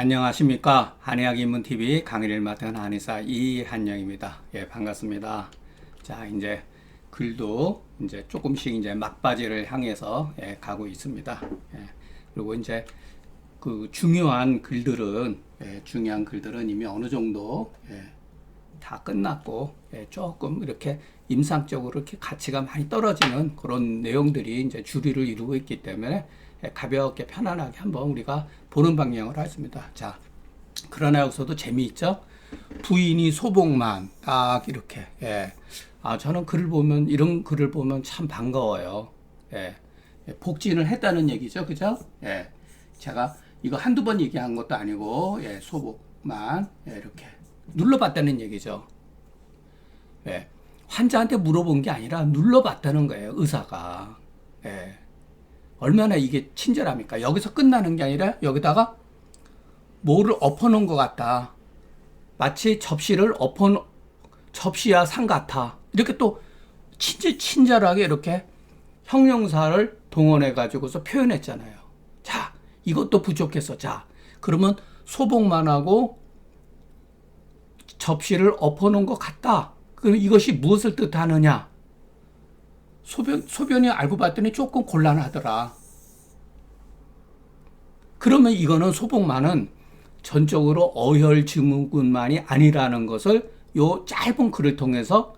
안녕하십니까 한의학 입문TV 강의를 맡은 한의사 이한영입니다. 예 반갑습니다. 자 이제 글도 이제 조금씩 이제 막바지를 향해서 예, 가고 있습니다. 예, 그리고 이제 그 중요한 글들은 예, 중요한 글들은 이미 어느 정도 예, 다 끝났고 예, 조금 이렇게 임상적으로 이렇게 가치가 많이 떨어지는 그런 내용들이 이제 주류를 이루고 있기 때문에 예, 가볍게 편안하게 한번 우리가 보는 방향으로 하겠습니다. 자, 그러나 여기서도 재미있죠? 부인이 소복만 딱 이렇게 예. 아 저는 글을 보면 이런 글을 보면 참 반가워요. 예. 예, 복진을 했다는 얘기죠, 그죠? 예. 제가 이거 한두 번 얘기한 것도 아니고 예, 소복만 예, 이렇게 눌러봤다는 얘기죠. 예. 환자한테 물어본 게 아니라 눌러봤다는 거예요, 의사가. 예. 얼마나 이게 친절합니까? 여기서 끝나는 게 아니라 여기다가 뭐를 엎어놓은 것 같다. 마치 접시를 엎어 접시야 상 같아. 이렇게 또 친절, 친절하게 이렇게 형용사를 동원해 가지고서 표현했잖아요. 자, 이것도 부족했어. 자, 그러면 소복만 하고 접시를 엎어놓은 것 같다. 그럼 이것이 무엇을 뜻하느냐? 소변, 소변이 알고 봤더니 조금 곤란하더라. 그러면 이거는 소복만은 전적으로 어혈 증후군만이 아니라는 것을 요 짧은 글을 통해서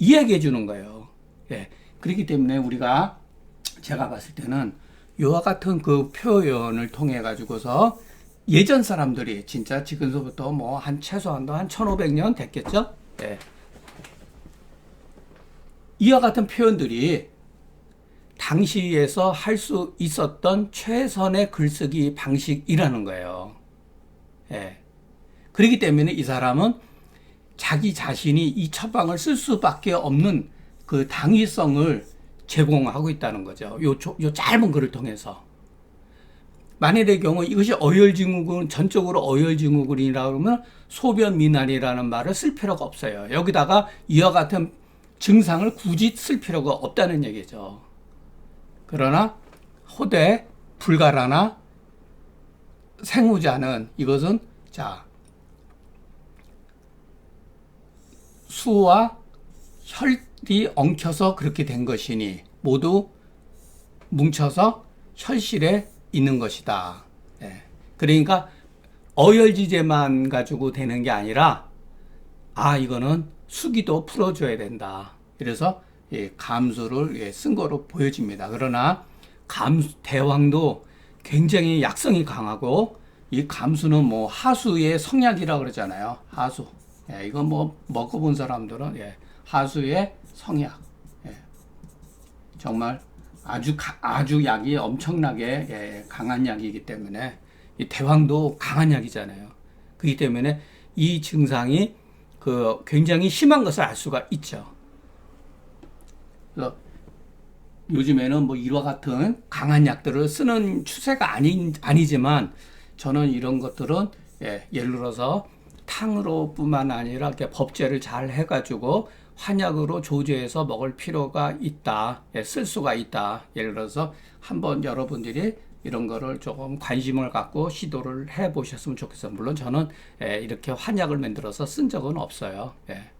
이야기해 주는 거예요. 예. 그렇기 때문에 우리가 제가 봤을 때는 요와 같은 그 표현을 통해 가지고서 예전 사람들이 진짜 지금서부터 뭐 한 최소한도 한 1500년 됐겠죠? 예. 이와 같은 표현들이 당시에서 할 수 있었던 최선의 글쓰기 방식이라는 거예요. 예. 그렇기 때문에 이 사람은 자기 자신이 이 처방을 쓸 수밖에 없는 그 당위성을 제공하고 있다는 거죠. 요, 요 짧은 글을 통해서. 만일의 경우 이것이 어혈증후군, 전적으로 어혈증후군이라고 하면 소변 미난이라는 말을 쓸 필요가 없어요. 여기다가 이와 같은 증상을 굳이 쓸 필요가 없다는 얘기죠. 그러나 호대, 불가라나 생우자는 이것은 자 수와 혈이 엉켜서 그렇게 된 것이니 모두 뭉쳐서 혈실에 있는 것이다. 예. 그러니까 어혈지제만 가지고 되는 게 아니라 아 이거는 수기도 풀어줘야 된다. 그래서 예, 감수를 예, 쓴 거로 보여집니다. 그러나 감수 대왕도 굉장히 약성이 강하고 이 감수는 뭐 하수의 성약이라 그러잖아요. 하수. 예, 이건 뭐 먹어본 사람들은 예, 하수의 성약. 예, 정말 아주 가, 아주 약이 엄청나게 예, 강한 약이기 때문에 이 대왕도 강한 약이잖아요. 그렇기 때문에 이 증상이 그 굉장히 심한 것을 알 수가 있죠. 그래서 요즘에는 뭐 이와 같은 강한 약들을 쓰는 추세가 아니, 아니지만 저는 이런 것들은 예, 예를 들어서 탕으로뿐만 아니라 이렇게 법제를 잘 해가지고 환약으로 조제해서 먹을 필요가 있다, 예, 쓸 수가 있다. 예를 들어서 한번 여러분들이 이런 거를 조금 관심을 갖고 시도를 해 보셨으면 좋겠어요. 물론 저는 예, 이렇게 환약을 만들어서 쓴 적은 없어요. 예.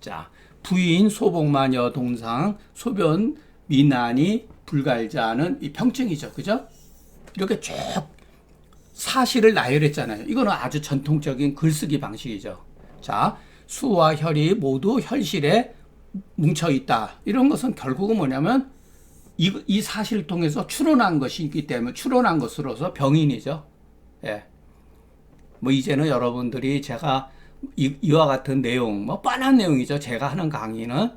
자, 부인 소복마녀 동상 소변 미난이 불갈자는 이 병증이죠. 그죠? 이렇게 쭉 사실을 나열했잖아요. 이거는 아주 전통적인 글쓰기 방식이죠. 자, 수와 혈이 모두 혈실에 뭉쳐 있다. 이런 것은 결국은 뭐냐면 이, 이 사실을 통해서 추론한 것이기 때문에 추론한 것으로서 병인이죠. 예. 뭐 이제는 여러분들이 제가 이, 이와 같은 내용, 뭐 뻔한 내용이죠. 제가 하는 강의는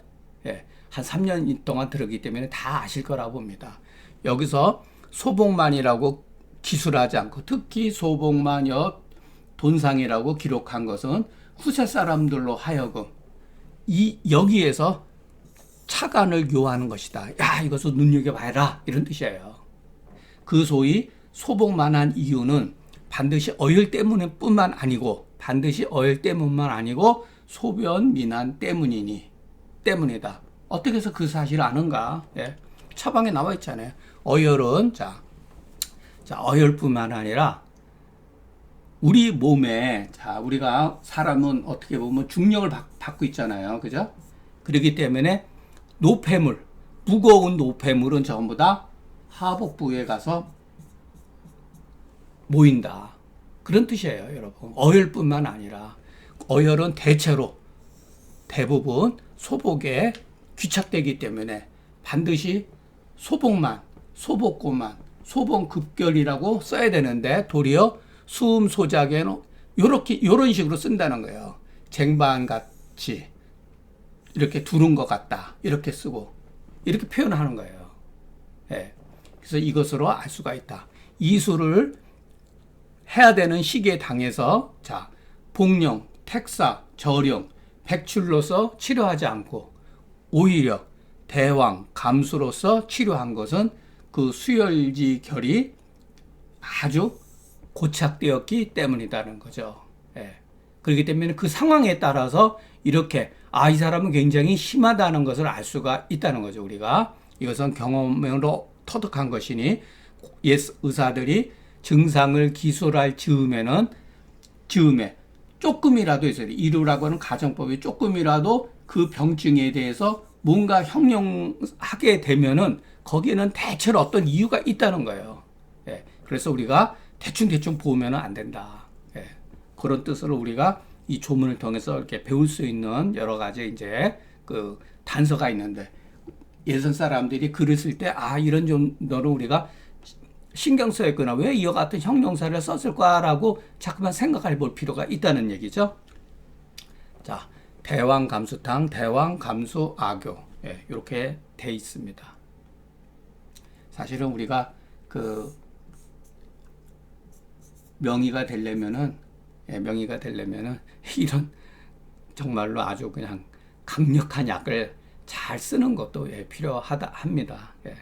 예, 한 3년 동안 들었기 때문에 다 아실 거라 봅니다. 여기서 소복만이라고 기술하지 않고 특히 소복만여 돈상이라고 기록한 것은 후세 사람들로 하여금 이 여기에서 차관을 요하는 것이다. 야, 이것을 눈여겨봐라. 이런 뜻이에요. 그 소위 소복만한 이유는 반드시 어혈 때문에 뿐만 아니고 반드시 어혈 때문만 아니고 소변 미난 때문이니 때문이다. 어떻게 해서 그 사실을 아는가? 예. 처방에 나와 있잖아요. 어혈은 자, 자 어혈뿐만 아니라 우리 몸에 자 우리가 사람은 어떻게 보면 중력을 받, 받고 있잖아요, 그죠? 그렇기 때문에 노폐물, 무거운 노폐물은 전부 다 하복부에 가서 모인다. 그런 뜻이에요, 여러분. 어혈뿐만 아니라 어혈은 대체로 대부분 소복에 귀착되기 때문에 반드시 소복만, 소복고만, 소복급결이라고 써야 되는데 도리어 수음 소작에는 요렇게 요런 식으로 쓴다는 거예요. 쟁반 같이 이렇게 두른 것 같다 이렇게 쓰고 이렇게 표현하는 거예요. 예. 그래서 이것으로 알 수가 있다. 이수를 해야 되는 시기에 당해서 자 복령, 택사, 절용, 백출로서 치료하지 않고 오히려 대왕, 감수로서 치료한 것은 그 수혈지 결이 아주 고착되었기 때문이다는 거죠. 예. 그렇기 때문에 그 상황에 따라서 이렇게 아, 이 사람은 굉장히 심하다는 것을 알 수가 있다는 거죠. 우리가 이것은 경험으로 터득한 것이니 옛 의사들이 증상을 기술할 즈음에는 즈음에 조금이라도 있어요. 이루라고 하는 가정법이 조금이라도 그 병증에 대해서 뭔가 형용하게 되면은 거기에는 대체로 어떤 이유가 있다는 거예요. 예. 그래서 우리가 대충대충 보면 안 된다. 예. 그런 뜻으로 우리가 이 조문을 통해서 이렇게 배울 수 있는 여러 가지 이제 그 단서가 있는데 예전 사람들이 글을 쓸 때 아 이런 정도로 우리가 신경 써야겠구나 왜 이와 같은 형용사를 썼을까라고 자꾸만 생각해 볼 필요가 있다는 얘기죠. 자 대왕 감수탕 대왕 감수 아교 예, 이렇게 돼 있습니다. 사실은 우리가 그 명의가 되려면은 예, 명의가 되려면은 이런 정말로 아주 그냥 강력한 약을 잘 쓰는 것도 예, 필요하다 합니다. 예.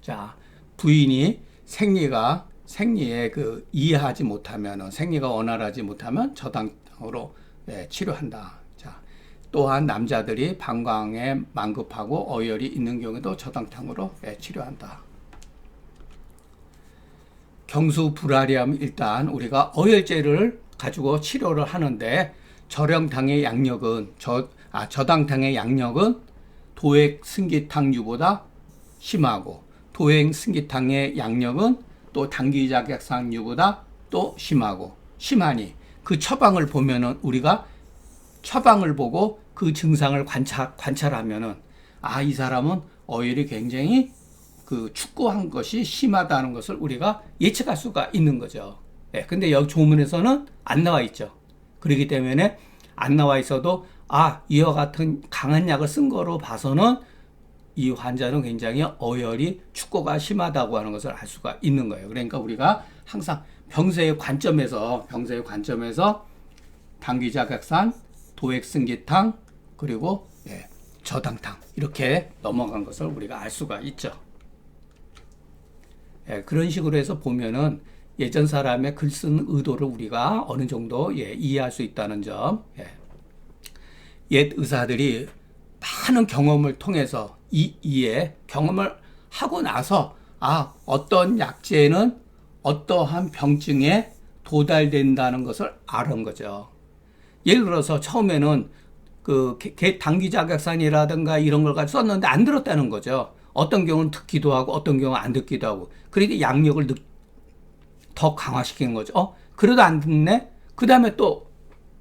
자 부인이 생리가 생리에 그 이해하지 못하면은 생리가 원활하지 못하면 저당으로 예, 치료한다. 자 또한 남자들이 방광에 만급하고 어혈이 있는 경우도 저당탕으로 예, 치료한다. 경수 불아리함 일단 우리가 어혈제를 가지고 치료를 하는데 저령탕의 양력은 저, 아, 저당탕의 양력은 도액 승기탕류보다 심하고 도액 승기탕의 양력은 또 당기자객상류보다 또 심하고 심하니 그 처방을 보면은 우리가 처방을 보고 그 증상을 관찰 관찰하면은 아 이 사람은 어혈이 굉장히 그 축구한 것이 심하다는 것을 우리가 예측할 수가 있는 거죠. 예, 근데 여기 조문에서는 안 나와 있죠. 그렇기 때문에 안 나와 있어도 아, 이와 같은 강한 약을 쓴 거로 봐서는 이 환자는 굉장히 어혈이 축구가 심하다고 하는 것을 알 수가 있는 거예요. 그러니까 우리가 항상 병세의 관점에서 병세의 관점에서 당귀자각산, 도액승기탕 그리고 예, 저당탕 이렇게 넘어간 것을 우리가 알 수가 있죠. 예, 그런 식으로 해서 보면은 예전 사람의 글 쓴 의도를 우리가 어느 정도 예, 이해할 수 있다는 점. 예. 옛 의사들이 많은 경험을 통해서 이 이에 경험을 하고 나서 아 어떤 약제는 어떠한 병증에 도달된다는 것을 아는 거죠. 예를 들어서 처음에는 그 당기자격산이라든가 이런 걸 가지고 썼는데 안 들었다는 거죠. 어떤 경우는 듣기도 하고 어떤 경우는 안 듣기도 하고 그러니 양력을 더 강화시키는 거죠. 어? 그래도 안 듣네? 그 다음에 또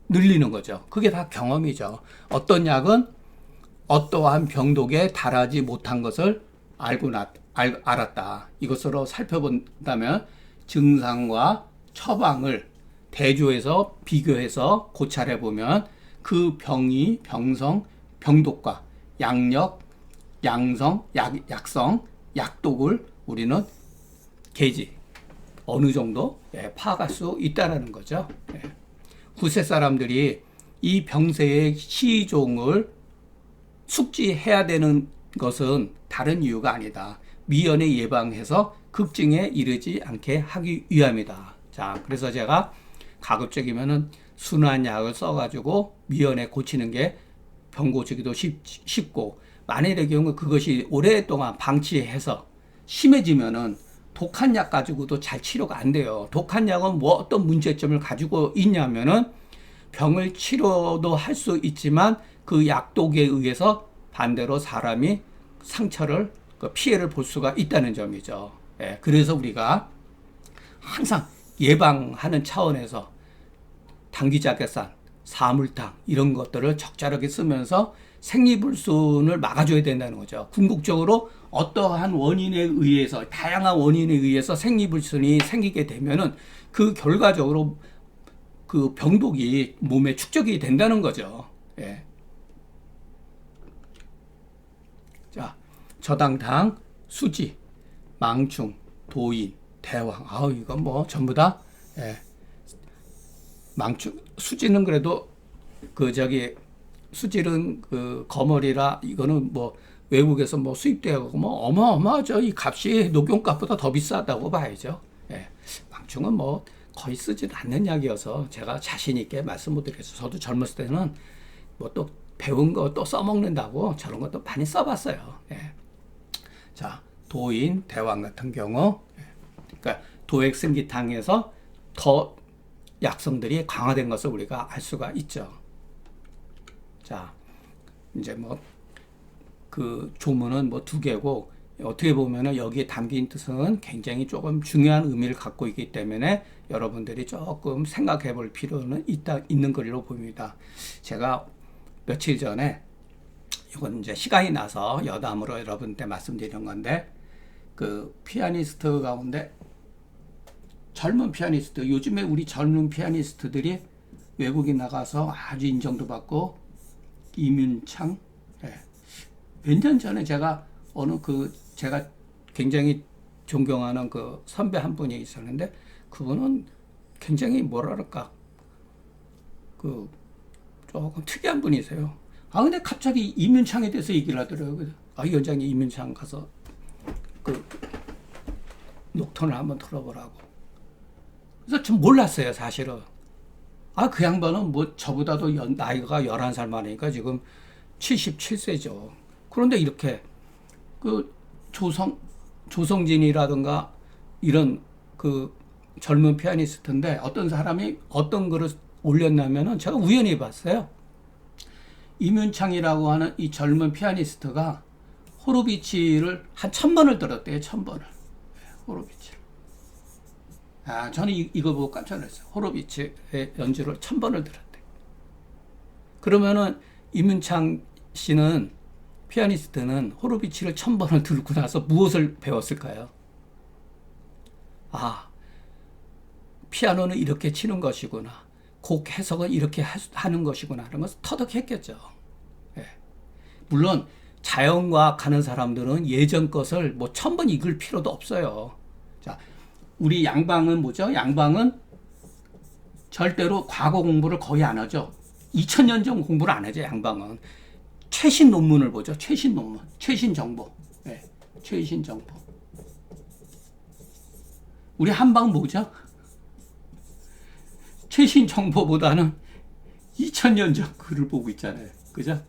늘리는 거죠. 그게 다 경험이죠. 어떤 약은 어떠한 병독에 달하지 못한 것을 알고 나, 알, 알았다. 이것으로 살펴본다면 증상과 처방을 대조해서 비교해서 고찰해 보면 그 병이 병성, 병독과 양력, 양성, 약, 약성, 약독을 우리는 계지 어느 정도 예, 파악할 수 있다라는 거죠. 예. 구세 사람들이 이 병세의 시종을 숙지해야 되는 것은 다른 이유가 아니다. 미연에 예방해서 극증에 이르지 않게 하기 위함이다. 자, 그래서 제가 가급적이면은 순한 약을 써가지고 미연에 고치는 게 병 고치기도 쉽, 쉽고 만일의 경우 그것이 오랫동안 방치해서 심해지면은 독한 약 가지고도 잘 치료가 안 돼요. 독한 약은 뭐 어떤 문제점을 가지고 있냐면은 병을 치료도 할 수 있지만 그 약독에 의해서 반대로 사람이 상처를 그 피해를 볼 수가 있다는 점이죠. 예, 그래서 우리가 항상 예방하는 차원에서 당귀자개산, 사물탕 이런 것들을 적절하게 쓰면서 생리불순을 막아줘야 된다는 거죠. 궁극적으로 어떠한 원인에 의해서 다양한 원인에 의해서 생리불순이 생기게 되면은 그 결과적으로 그 병독이 몸에 축적이 된다는 거죠. 예. 자, 저당탕, 수지, 망충, 도인, 대왕. 아우 이건 뭐 전부 다 예. 망충 수지는 그래도 그 저기 수질은 그 거머리라 이거는 뭐 외국에서 뭐 수입되고 뭐 어마어마하죠. 이 값이 녹용값보다 더 비싸다고 봐야죠. 예. 망충은 뭐 거의 쓰지 않는 약이어서 제가 자신 있게 말씀 못 드리겠어요. 저도 젊었을 때는 뭐 또 배운 거 또 써먹는다고 저런 것도 많이 써봤어요. 예. 자, 도인, 대왕 같은 경우, 예. 그러니까 도액 승기탕에서 더 약성들이 강화된 것을 우리가 알 수가 있죠. 자, 이제 뭐, 그 조문은 뭐 두 개고, 어떻게 보면은 여기에 담긴 뜻은 굉장히 조금 중요한 의미를 갖고 있기 때문에 여러분들이 조금 생각해 볼 필요는 있다, 있는 글로 보입니다. 제가 며칠 전에 이건 이제 시간이 나서 여담으로 여러분한테 말씀드리는 건데 그 피아니스트 가운데 젊은 피아니스트 요즘에 우리 젊은 피아니스트들이 외국에 나가서 아주 인정도 받고 이윤창 예. 몇년 전에 제가 어느 그 제가 굉장히 존경하는 그 선배 한 분이 있었는데 그분은 굉장히 뭐랄까 그 조금 특이한 분이세요. 아 근데 갑자기 이민창에 대해서 얘기를 하더라고요. 아 위원장님 이민창 가서 그 녹턴을 한번 들어보라고. 그래서 좀 몰랐어요 사실은. 아 그 양반은 뭐 저보다도 연, 나이가 11살 많으니까 지금 77세죠. 그런데 이렇게 그 조성 조성진이라든가 이런 그 젊은 피아니스트인데 어떤 사람이 어떤 글을 올렸냐면은 제가 우연히 봤어요. 이문창이라고 하는 이 젊은 피아니스트가 호로비치를 한 천 번을 들었대요. 천 번을. 호로비치. 아, 저는 이, 이거 보고 깜짝 놀랐어요. 호로비치의 연주를 천 번을 들었대. 그러면은 이문창 씨는 피아니스트는 호로비치를 천 번을 들고 나서 무엇을 배웠을까요? 아, 피아노는 이렇게 치는 것이구나. 곡 해석은 이렇게 하는 것이구나 하는 것을 터득했겠죠. 예. 물론 자연과학 하는 사람들은 예전 것을 뭐 천 번 읽을 필요도 없어요. 자, 우리 양방은 뭐죠? 양방은 절대로 과거 공부를 거의 안 하죠. 2000년 전 공부를 안 하죠, 양방은. 최신 논문을 보죠. 최신 논문, 최신 정보. 예, 최신 정보. 우리 한방 뭐죠? 최신 정보보다는 2000년 전 글을 보고 있잖아요. 그죠?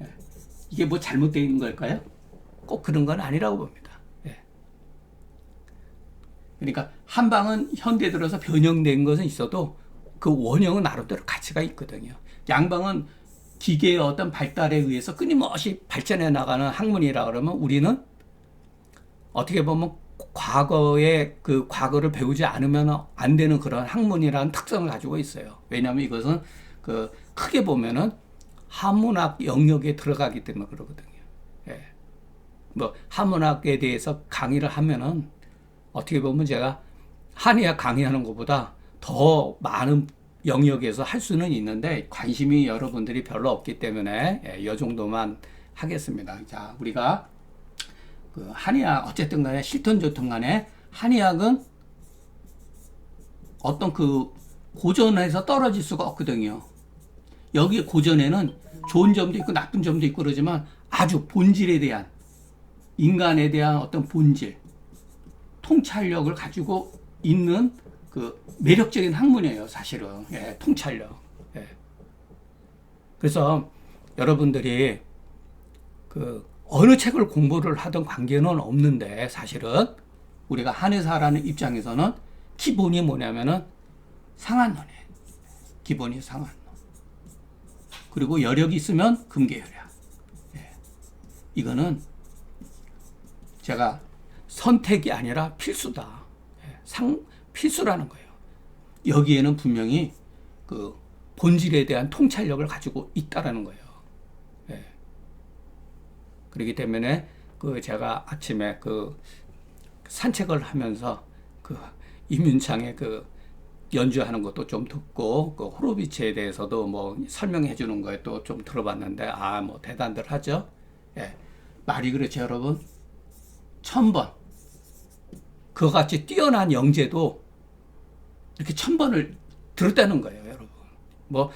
예. 이게 뭐 있는 걸까요? 꼭 그런 건 아니라고 봅니다. 예. 그러니까 한방은 현대 들어서 변형된 것은 있어도 그 원형은 나름대로 가치가 있거든요. 양방은 기계의 어떤 발달에 의해서 끊임없이 발전해 나가는 학문이라 그러면 우리는 어떻게 보면 과거의 그 과거를 배우지 않으면 안 되는 그런 학문이라는 특성을 가지고 있어요. 왜냐하면 이것은 그 크게 보면은 한문학 영역에 들어가기 때문에 그러거든요. 예. 뭐 한문학에 대해서 강의를 하면은 어떻게 보면 제가 한의학 강의하는 것보다 더 많은 영역에서 할 수는 있는데 관심이 여러분들이 별로 없기 때문에 예, 이 정도만 하겠습니다. 자, 우리가 그 한의학 어쨌든 간에 실턴 좋든 간에 한의학은 어떤 그 고전에서 떨어질 수가 없거든요. 여기 고전에는 좋은 점도 있고 나쁜 점도 있고 그러지만 아주 본질에 대한 인간에 대한 어떤 본질, 통찰력을 가지고 있는 그 매력적인 학문이에요, 사실은. 예, 통찰력. 예. 그래서 여러분들이 그 어느 책을 공부를 하던 관계는 없는데 사실은 우리가 한의사라는 입장에서는 기본이 뭐냐면은 상한론이에요. 기본이 상한론. 그리고 여력이 있으면 금계혈약. 예. 이거는 제가 선택이 아니라 필수다. 예. 상 필수라는 거예요. 여기에는 분명히 그 본질에 대한 통찰력을 가지고 있다라는 거예요. 예. 그렇기 때문에 그 제가 아침에 그 산책을 하면서 그 이문창의 그 연주하는 것도 좀 듣고 그 호로비치에 대해서도 뭐 설명해 주는 거에 또 좀 들어봤는데 아 뭐 대단들 하죠. 예. 말이 그렇죠 여러분. 천 번. 그와 같이 뛰어난 영재도 이렇게 천 번을 들었다는 거예요, 여러분. 뭐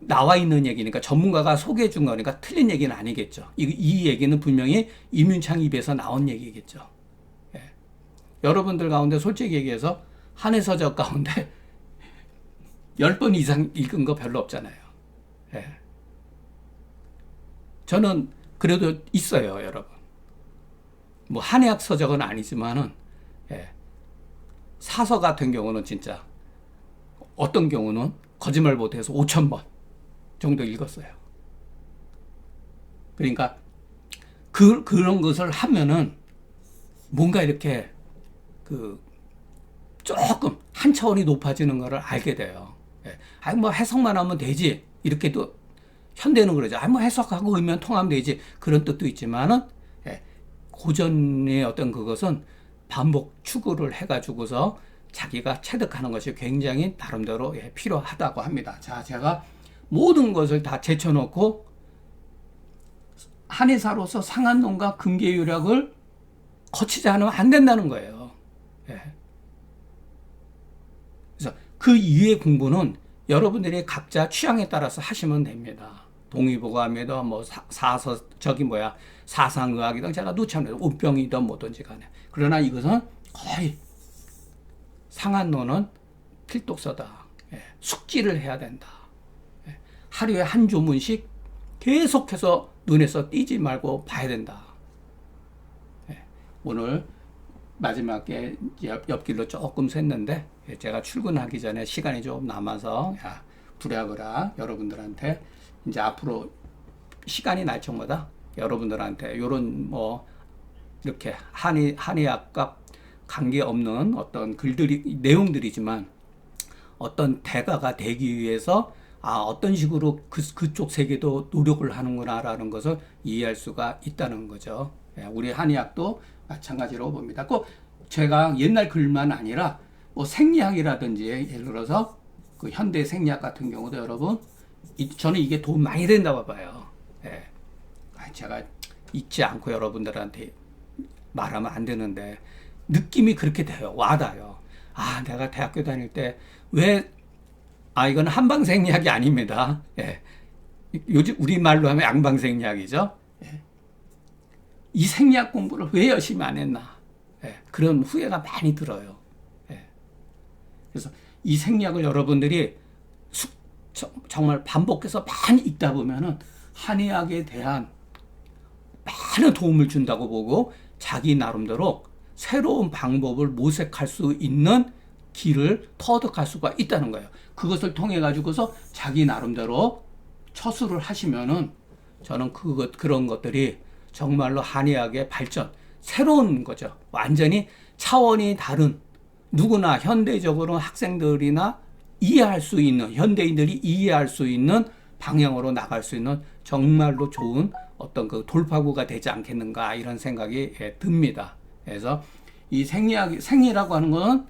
나와 있는 얘기니까 전문가가 소개해 준 거니까 틀린 얘기는 아니겠죠. 이, 이 얘기는 분명히 이문창 입에서 나온 얘기겠죠. 예. 여러분들 가운데 솔직히 얘기해서 한해서적 가운데 10번 이상 읽은 거 별로 없잖아요. 예. 저는 그래도 있어요, 여러분. 뭐 한의학 서적은 아니지만은 예. 사서 같은 경우는 진짜 어떤 경우는 거짓말 못해서 5천 번 정도 읽었어요. 그러니까 그 그런 것을 하면은 뭔가 이렇게 그 조금 한 차원이 높아지는 것을 알게 돼요. 예. 아니 뭐 해석만 하면 되지 이렇게도 현대는 그러죠. 아니 뭐 해석하고 의면 통하면 되지 그런 뜻도 있지만은 예. 고전의 어떤 그것은 반복 추구를 해가지고서 자기가 체득하는 것이 굉장히 나름대로 예, 필요하다고 합니다. 자, 제가 모든 것을 다 제쳐놓고 한의사로서 상한론과 금계유력을 거치지 않으면 안 된다는 거예요. 예. 그래서 그 이후의 공부는 여러분들이 각자 취향에 따라서 하시면 됩니다. 동의보감이든 뭐 사, 사서 저기 뭐야 사상의학이든 제가 누참해서 옷병이든 뭐든지 간에 그러나 이것은 거의 상한론은 필독서다. 예, 숙지를 해야 된다. 예, 하루에 한 조문씩 계속해서 눈에서 띄지 말고 봐야 된다. 예, 오늘 마지막에 옆, 옆길로 조금 샜는데 예, 제가 출근하기 전에 시간이 좀 남아서 야, 부랴부랴 여러분들한테 이제 앞으로 시간이 날 적마다 여러분들한테 요런 뭐 이렇게 한의 한의학과 관계 없는 어떤 글들이 내용들이지만 어떤 대가가 되기 위해서 아 어떤 식으로 그 그쪽 세계도 노력을 하는구나라는 것을 이해할 수가 있다는 거죠. 예, 우리 한의학도 마찬가지로 봅니다. 꼭 제가 옛날 글만 아니라 뭐 생리학이라든지 예를 들어서 그 현대 생리학 같은 경우도 여러분 이, 저는 이게 도움 많이 된다고 봐요. 예. 아, 제가 잊지 않고 여러분들한테 말하면 안 되는데 느낌이 그렇게 돼요. 와닿아요. 아, 내가 대학교 다닐 때 왜, 아, 이건 한방생리학이 아닙니다. 예. 요즘 우리말로 하면 양방생리학이죠. 예. 이 생리학 공부를 왜 열심히 안 했나. 예. 그런 후회가 많이 들어요. 예. 그래서 이 생리학을 여러분들이 숙, 정말 반복해서 많이 읽다 보면은 한의학에 대한 많은 도움을 준다고 보고 자기 나름대로 새로운 방법을 모색할 수 있는 길을 터득할 수가 있다는 거예요. 그것을 통해 가지고서 자기 나름대로 처수를 하시면은 저는 그것 그런 것들이 정말로 한의학의 발전 새로운 거죠. 완전히 차원이 다른 누구나 현대적으로 학생들이나 이해할 수 있는 현대인들이 이해할 수 있는 방향으로 나갈 수 있는 정말로 좋은 어떤 그 돌파구가 되지 않겠는가 이런 생각이 예, 듭니다. 그래서 이 생리학 생리라고 하는 건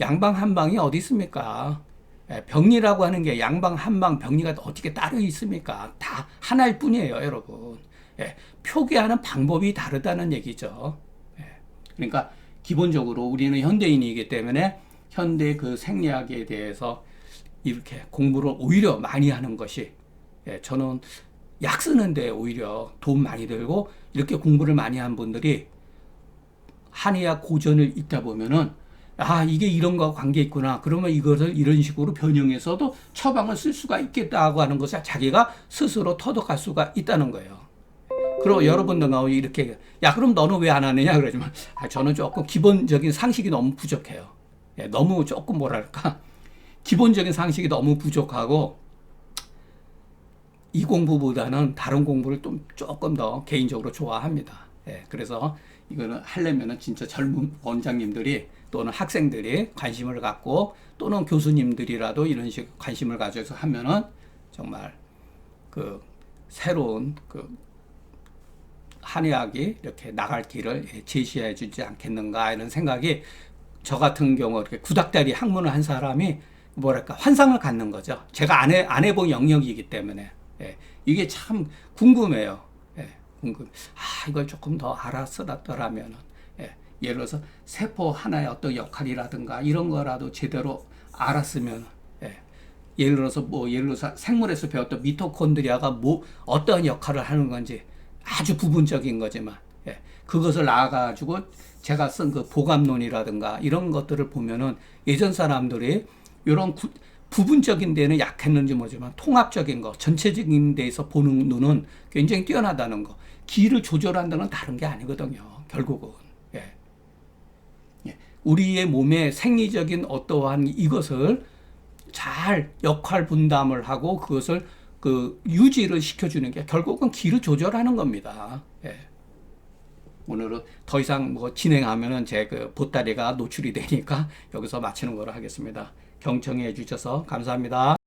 양방 한방이 어디 있습니까? 예, 병리라고 하는 게 양방 한방 병리가 어떻게 따로 있습니까? 다 하나일 뿐이에요, 여러분. 예, 표기하는 방법이 다르다는 얘기죠. 예, 그러니까 기본적으로 우리는 현대인이기 때문에 현대 그 생리학에 대해서 이렇게 공부를 오히려 많이 하는 것이 예, 저는 약 쓰는데 오히려 돈 많이 들고 이렇게 공부를 많이 한 분들이 한의학 고전을 읽다 보면은 아 이게 이런 거와 관계 있구나. 그러면 이것을 이런 식으로 변형해서도 처방을 쓸 수가 있겠다고 하는 것을 자기가 스스로 터득할 수가 있다는 거예요. 그리고 여러분들 나오 이렇게 야 그럼 너는 왜 안 하느냐? 그러지만 아, 저는 조금 기본적인 상식이 너무 부족해요. 예, 너무 조금 뭐랄까 기본적인 상식이 너무 부족하고 이 공부보다는 다른 공부를 좀 조금 더 개인적으로 좋아합니다. 예, 그래서 이거는 하려면은 진짜 젊은 원장님들이 또는 학생들이 관심을 갖고 또는 교수님들이라도 이런 식 관심을 가져서 하면은 정말 그 새로운 그 한의학이 이렇게 나갈 길을 예, 제시해 주지 않겠는가 이런 생각이 저 같은 경우 이렇게 구닥다리 학문을 한 사람이 뭐랄까 환상을 갖는 거죠. 제가 안 해 안 해본 영역이기 때문에. 예, 이게 참 궁금해요. 예, 궁금. 아 이걸 조금 더 알았었더라면은. 예, 예를 들어서 세포 하나의 어떤 역할이라든가 이런 거라도 제대로 알았으면 예, 예를 들어서 뭐 예를 들어서 생물에서 배웠던 미토콘드리아가 뭐 어떠한 역할을 하는 건지 아주 부분적인 거지만 예, 그것을 나아가지고 제가 쓴 그 보감론이라든가 이런 것들을 보면은 예전 사람들이 이런 구- 부분적인 데는 약했는지 모르지만 통합적인 거, 전체적인 데에서 보는 눈은 굉장히 뛰어나다는 거. 기를 조절한다는 다른 게 아니거든요. 결국은. 예. 예. 우리의 몸의 생리적인 어떠한 이것을 잘 역할 분담을 하고 그것을 그 유지를 시켜주는 게 결국은 기를 조절하는 겁니다. 예. 오늘은 더 이상 뭐 진행하면은 제 그 보따리가 노출이 되니까 여기서 마치는 거로 하겠습니다. 경청해 주셔서 감사합니다.